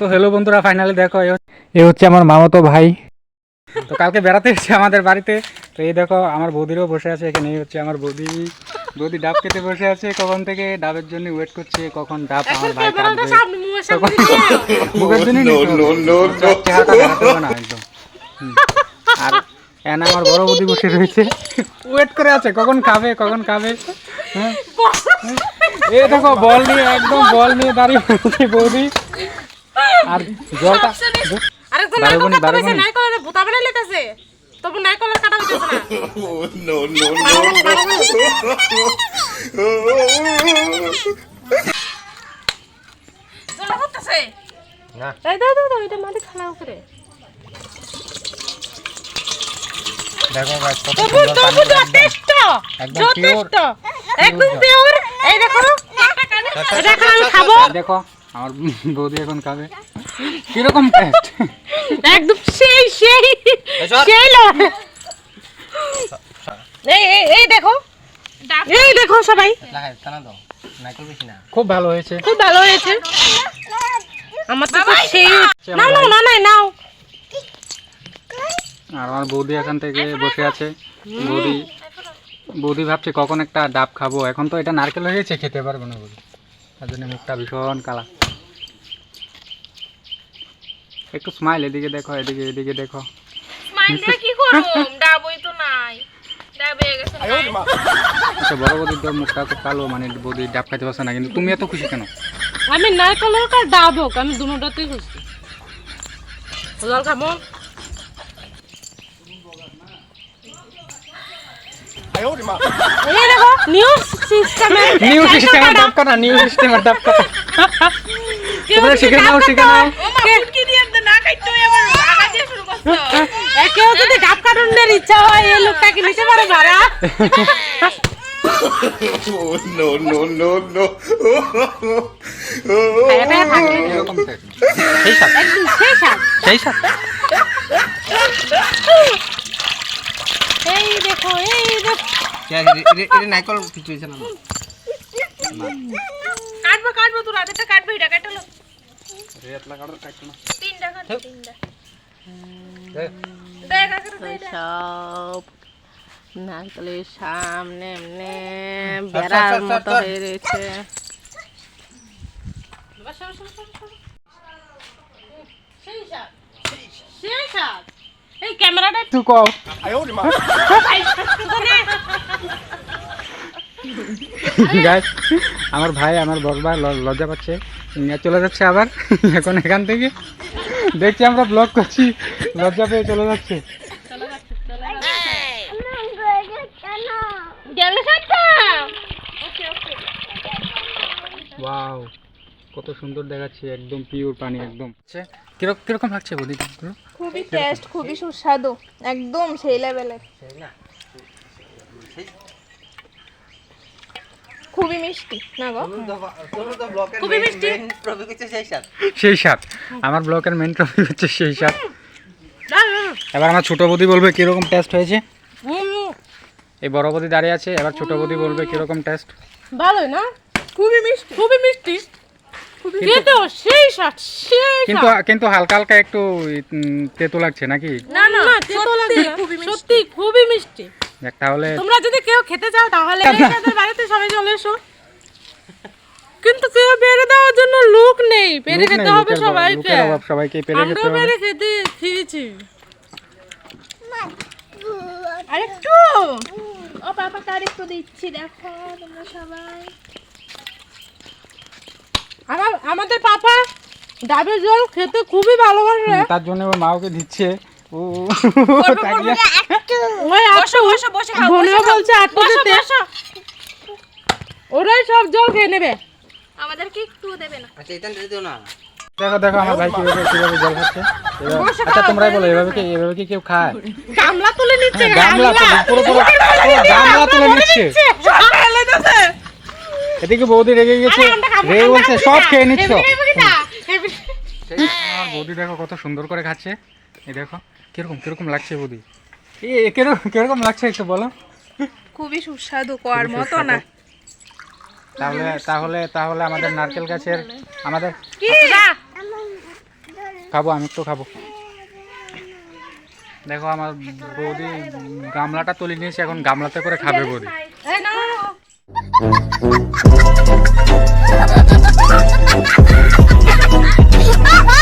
তো হ্যালো বন্ধুরা ফাইনালি দেখো এ হচ্ছে- আমার মামাতো ভাই। তো কালকে বেড়াতে এসেছে আমাদের বাড়িতে। তো এই দেখো আমার বৌদিরও বসে আছে এখানে হচ্ছে আমার বৌদি। বৌদি ডাব খেতে বসে আছে কখন থেকে ডাবের জন্য ওয়েট করছে কখন ডাব আমার ভাই কাটবে মুখের জন্য চেহারাটা দেখাতে না একদম। আর এনা আমার বড় বৌদি বসে রয়েছে। ওয়েট করে আছে কখন খাবে কখন খাবে। হ্যাঁ? এই দেখো বল নিয়ে একদম বল নিয়ে দাঁড়িয়ে বৌদি। আর জলটা আরেকজন বারো নারকল কাটা হয়েছে গুণি। নারকলের ভুতা বানাই লেতেছে। তবু নারকলের কাটা হইতেছে না। জল হতেছে। না। এই দাও দাও দাও এটা মাটি খালা উপরে। দেখো guys, কত সুন্দর তবু একদম। যথেষ্ট। একদম pure, যথেষ্ট একদম পিওর এই দেখো। দেখো আমি খাব। দেখো। আমার বৌদি এখন খাবে। কীরকম টেস্ট একদম সেই সেই সেই লো- এই এই এই দেখো। এই দেখো সবাই। খুব ভালো হয়েছে। খুব ভালো হয়েছে। আমার তো সেই না না না না নাও। আর আমার বৌদি এখান থেকে বসে আছে। বৌদি বৌদি ভাবছে কখন একটা ডাব খাব। এখন তো এটা নারকেল হয়েছে খেতে পারব না বৌদি। তার জন্য মুখটা ভীষণ কালা। একটু স্মাইল এদিকে দেখো এদিকে এদিকে দেখো। কি করব? ডাবই তো নাই। আচ্ছা বড় বৌদির তো মুখটা খুব কালো মানে বৌদি ডাব খাইতে পারছে না কিন্তু তুমি এত খুশি কেন? আমি নারকেল হোক আর ডাব হোক আমি দুটোতেই খুশি। জল খাব? এই দেখো নিউ সিস্টেমে নিউ সিস্টেমের ডাব কাটা নিউ সিস্টেমের ডাব কাটা। তোমরা শিখে নাও শিখে নাও। কেউ যদি ডাব কাটুনের ইচ্ছা হয় এই লোকটাকে নিতে পারে ভাড়া no, কাটবো কাটবো তোর হাতেটা কাটবো এটা কাটলো তিনটা কাটবো তিনটা। দেখ আগে দেখ সব নারকেলের সামনে এমনি বেড়ার মতো হয়ে রয়েছে। এই ক্যামেরাটা আমার ভাই আমার বড় লজ্জা পাচ্ছে। নিয়ে চলে যাচ্ছে আবার। এখন এখান থেকে। দেখছি আমরা ব্লগ করছি লজ্জা পেয়ে চলে যাচ্ছে। গেল ওয়াও কত সুন্দর দেখাচ্ছে একদম পিওর পানি একদম। আচ্ছা, কীরকম কীরকম লাগছে বলি? খুবই টেস্ট খুবই সুস্বাদু একদম সেই লেভেলের খুবই মিষ্টি। না গো? খুবই মিষ্টি। সেই স্বাদ। আমার ব্লকের মেন টপিক হচ্ছে সেই স্বাদ। এবার আমার ছোট বৌদি বলবে কীরকম টেস্ট হয়েছে। এই বড় বৌদি দাঁড়িয়ে আছে এবার ছোট বৌদি বলবে কীরকম টেস্ট ভালোই না? খুবই মিষ্টি। খুবই মিষ্টি। কিন্তু সেই স্বাদ কিন্তু কিন্তু হালকা হালকা একটু তেতো লাগছে নাকি? না না তেতো সত্যি খুবই মিষ্টি। তাহলে তোমরা যদি কেউ খেতে চাও তাহলে আমাদের বাড়িতে সবাই চলে এসো। কিন্তু কেউ বেড়ে দেওয়ার জন্য লোক নেই। পেরে খেতে হবে সবাইকে। সবাইকে পেরে খেতে হবে। পেরে খেতে খেয়েছি। আরেকটু ও পাপাকে আরেকটু দিচ্ছি দেখো তোমরা সবাই। আমার আমাদের পাপা ডাবের জল খেতে খুবই ভালোবাসে। তার জন্য ওর মা ওকে দিচ্ছে। ওরাই সব জল খেয়ে নেবে। আমাদেরকে একটু দেবে না। দেখো দেখো আমার ভাই কীভাবে কীভাবে জল খাচ্ছে। আচ্ছা তোমরাই বলো এভাবে কি এভাবে কি কেউ খায়? গামলা তুলে নিচ্ছে গামলা তুলে পুরো পুরো পুরো গামলা তুলে নিচ্ছে। এদিকে বৌদি রেগে গেছে। রেগে বলছে সব খেয়ে নিচ্ছ। বৌদি দেখো কত সুন্দর করে খাচ্ছে। এই দেখো কীরকম কীরকম লাগছে বৌদি? এ কীরকম কীরকম লাগছে একটু বলো। খুবই সুস্বাদু কোয়ার মতো না। তাহলে তাহলে তাহলে আমাদের নারকেল গাছের আমাদের আচ্ছা, খাব আমি একটু খাব। দেখো আমার বৌদি গামলাটা তুলে নিয়েছে এখন গামলাতে করে খাবে বৌদি। Ha ha ha!